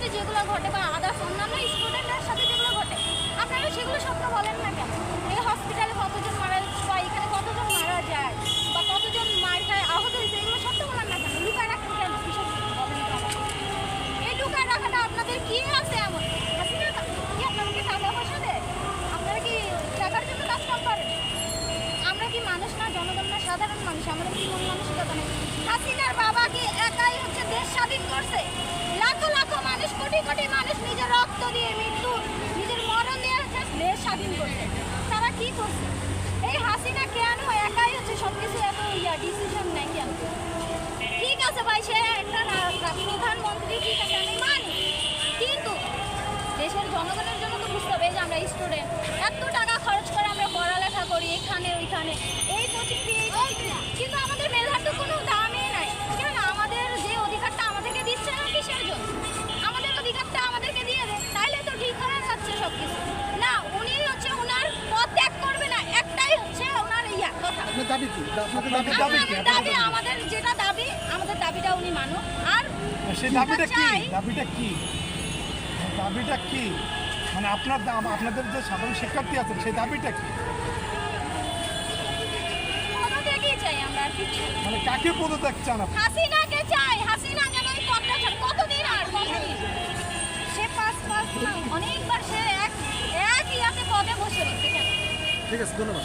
সাথে যেগুলো ঘটে বা আদার্স অন্যান্য স্টুডেন্টের সাথে যেগুলো ঘটে, আপনারা সেগুলো সত্য বলেন না কেন? এই হসপিটালে কতজন মারা, বা এখানে কতজন মারা যায়, বা কতজন মার খায়, আহত হয়েছে, এগুলো সত্য বলেন না কেন? লুকায় রাখেন কেন? এই লুকায় রাখাটা আপনাদের কি আছে এমন? কি টাকা পয়সা আপনারা কি করেন? আমরা কি মানুষ না, জনগণ না, সাধারণ মানুষ? আমাদের কি মন মানসিকতা নেই? হাসিনার বাবাকে একাই হচ্ছে দেশ স্বাধীন করছে লাখো লাখো মানুষ কোটি কোটি মানুষ নিজের রক্ত দিয়ে মৃত্যু নিজের মরণ দিয়ে হচ্ছে দেশ স্বাধীন করছে তারা কি করছে এই হাসিনা কেন একাই হচ্ছে সব কিছু এত ইয়া ডিসিশন নেয় কেন ঠিক আছে ভাই সে একটা রা- রা- প্রধানমন্ত্রী ঠিক আছে আমি মানি। কিন্তু দেশের জনগণের জন্য তো বুঝতে হবে যে আমরা স্টুডেন্ট দাবি কি? দাবি দাবি কি? দাবি আমাদের যেটা দাবি আমাদের দাবিটা উনি মানুক। আর সেই দাবিটা কি? দাবিটা কি? দাবিটা কি? মানে আপনার আপনাদের যে সাধারণ শিক্ষার্থী আছেন সেই দাবিটা কি? মানে কাকে পদত্যাগ চান আপনি? হাসিনাকে চাই। হাসিনা যেন এই পদটা ছাড়। কতদিন আর কতদিন? সে পাঁচ পাঁচ অনেকবার সে এক এক ইয়াতে পদে বসে রয়েছে। ঠিক আছে ধন্যবাদ।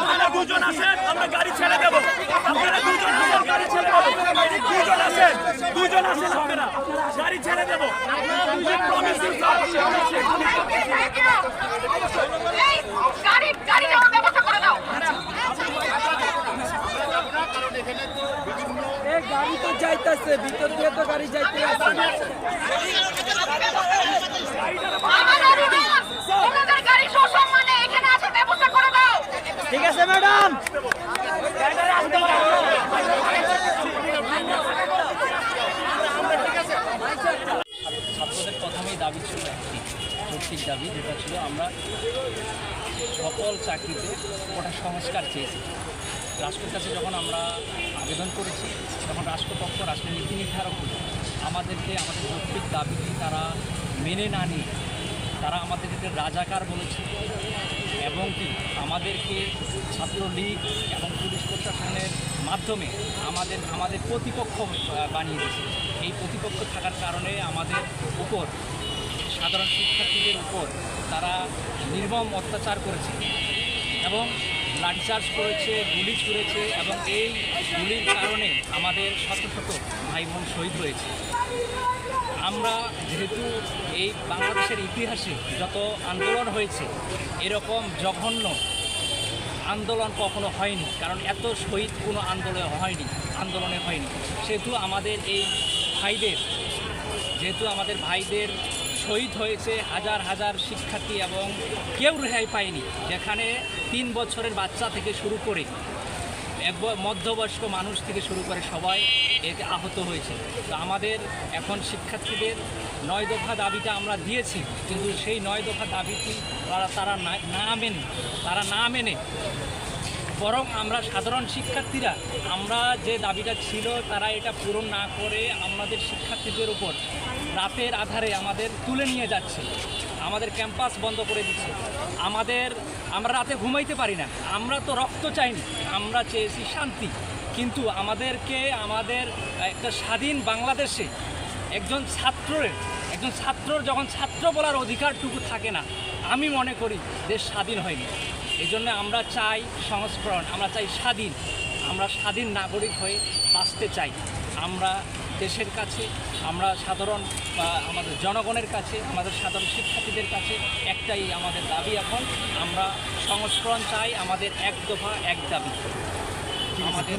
আপনারা দুজন আসেন আমরা গাড়ি ছেড়ে দেবো আপনারা দুজন আসেন গাড়ি ছেড়ে দেবো দুজন আসেন দুজন আসেন আপনারা গাড়ি ছেড়ে দেবো Promising, sir. Thank you. এই গাড়ি গাড়ি নেওয়ার ব্যবস্থা করে দাও এই গাড়ি তো যাইতেছে ভিতর দিয়ে তো গাড়ি যাইতে আছে আমাদের রুলস, ওনাদের গাড়ি সসম্মানে এখানে আছে ব্যবস্থা করে দাও ঠিক আছে ম্যাডাম। দাবি ছিল একটি দাবি, যেটা ছিল আমরা সকল চাকরিতে ওটা সংস্কার চেয়েছি। রাষ্ট্রের কাছে যখন আমরা আবেদন করেছি, তখন রাষ্ট্রপক্ষ, রাষ্ট্রের নীতি নির্ধারক আমাদেরকে আমাদের যৌক্তিক দাবিটি তারা মেনে না নিয়ে তারা আমাদেরকে রাজাকার বলেছে। এবং কি, আমাদেরকে ছাত্রলীগ এবং পুলিশ প্রশাসনের মাধ্যমে আমাদের আমাদের প্রতিপক্ষ বানিয়ে দিয়েছে। এই প্রতিপক্ষ থাকার কারণে আমাদের উপর, সাধারণ শিক্ষার্থীদের উপর তারা নির্মম অত্যাচার করেছে এবং লাঠিচার্জ করেছে, গুলি ছুঁড়েছে এবং এই গুলির কারণে আমাদের শত শত ভাই বোন শহীদ হয়েছে। আমরা যেহেতু এই বাংলাদেশের ইতিহাসে যত আন্দোলন হয়েছে, এরকম জঘন্য আন্দোলন কখনো হয়নি, কারণ এত শহীদ কোনো আন্দোলন হয়নি, আন্দোলনে হয়নি। সেহেতু আমাদের এই ভাইদের, যেহেতু আমাদের ভাইদের শহীদ হয়েছে হাজার হাজার শিক্ষার্থী এবং কেউ রেহাই পায়নি, যেখানে তিন বছরের বাচ্চা থেকে শুরু করে মধ্যবয়স্ক মানুষ থেকে শুরু করে সবাই এতে আহত হয়েছে। তো আমাদের এখন শিক্ষার্থীদের নয় দফা দাবিটা আমরা দিয়েছি, কিন্তু সেই নয় দফা দাবিটি তারা তারা না- মেনে, তারা না মেনে। বরং আমরা সাধারণ শিক্ষার্থীরা, আমরা যে দাবিটা ছিল তারা এটা পূরণ না করে আমাদের শিক্ষার্থীদের উপর রাতের আধারে আমাদের তুলে নিয়ে যাচ্ছে। আমাদের ক্যাম্পাস বন্ধ করে দিচ্ছে। আমাদের, আমরা রাতে ঘুমাইতে পারি না। আমরা তো রক্ত চাইনি। আমরা চেয়েছি শান্তি। কিন্তু আমাদেরকে আমাদের একটা স্বাধীন বাংলাদেশে একজন ছাত্রের, একজন ছাত্রর যখন ছাত্র বলার অধিকারটুকু থাকে না, আমি মনে করি দেশ স্বাধীন হয়নি। এই জন্য আমরা চাই সংস্করণ, আমরা চাই স্বাধীন, আমরা স্বাধীন নাগরিক হয়ে বাঁচতে চাই। আমরা দেশের কাছে, আমরা সাধারণ আমাদের জনগণের কাছে, আমাদের সাধারণ শিক্ষার্থীদের কাছে একটাই আমাদের দাবি এখন, আমরা সংস্করণ চাই আমাদের এক দফা, এক দাবি। আমাদের